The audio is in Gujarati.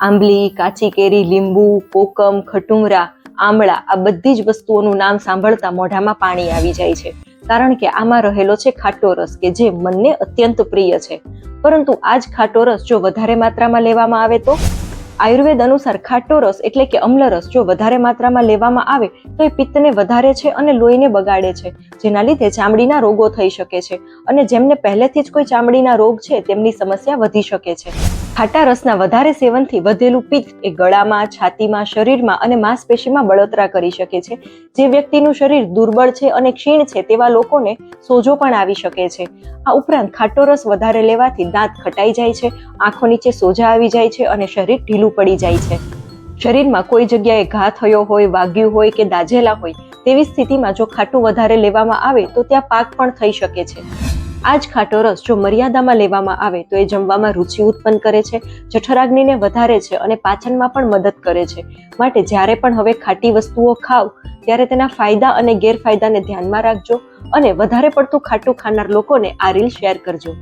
આંબલી કાચી કેરી લીંબુ, કોકમ ખટુમરા આમળા આ બધી જ વસ્તુઓનું નામ સાંભળતા મોઢામાં પાણી આવી જાય છે. કારણ કે આમાં રહેલો છે ખાટો રસ કે જે મનને અત્યંત પ્રિય છે. પરંતુ આ જ ખાટો રસ જો વધારે માત્રામાં લેવામાં આવે તો? આયુર્વેદ અનુસાર ખાટો રસ એટલે કે અમ્લ રસ જો વધારે માત્રામાં લેવામાં આવે તો એ પિત્તને વધારે છે અને લોહીને બગાડે છે, જેના લીધે ચામડીના રોગો થઈ શકે છે. અને જેમને પહેલેથી જ કોઈ ચામડીના રોગ છે તેમની સમસ્યા વધી શકે છે. ખાટા રસના વધારે સેવનથી વધેલું પિત્ત એ ગળામાં, છાતીમાં, શરીરમાં અને માંસપેશીમાં બળતરા કરી શકે છે. જે વ્યક્તિનું શરીર દુર્બળ છે અને ક્ષીણ છે તેવા લોકોને સોજો પણ આવી શકે છે. આ ઉપરાંત ખાટો રસ વધારે લેવાથી દાંત ખટાઈ જાય છે, આંખો નીચે સોજા આવી જાય છે અને શરીર ઢીલું પડી જાય છે. શરીરમાં કોઈ જગ્યાએ ઘા થયો હોય, વાગ્યું હોય કે દાઝેલા હોય, તેવી સ્થિતિમાં જો ખાટું વધારે લેવામાં આવે તો ત્યાં પાક પણ થઈ શકે છે. આ જ ખાટો રસ જો મર્યાદામાં લેવામાં આવે તો એ જમવામાં રુચિ ઉત્પન્ન કરે છે, જઠરાગ્નિને વધારે છે અને પાચનમાં પણ મદદ કરે છે. માટે જ્યારે પણ હવે ખાટી વસ્તુઓ ખાવ, ત્યારે તેના ફાયદા અને ગેરફાયદાને ધ્યાનમાં રાખજો અને વધારે પડતું ખાટું ખાનાર લોકોને આ રીલ શેર કરજો.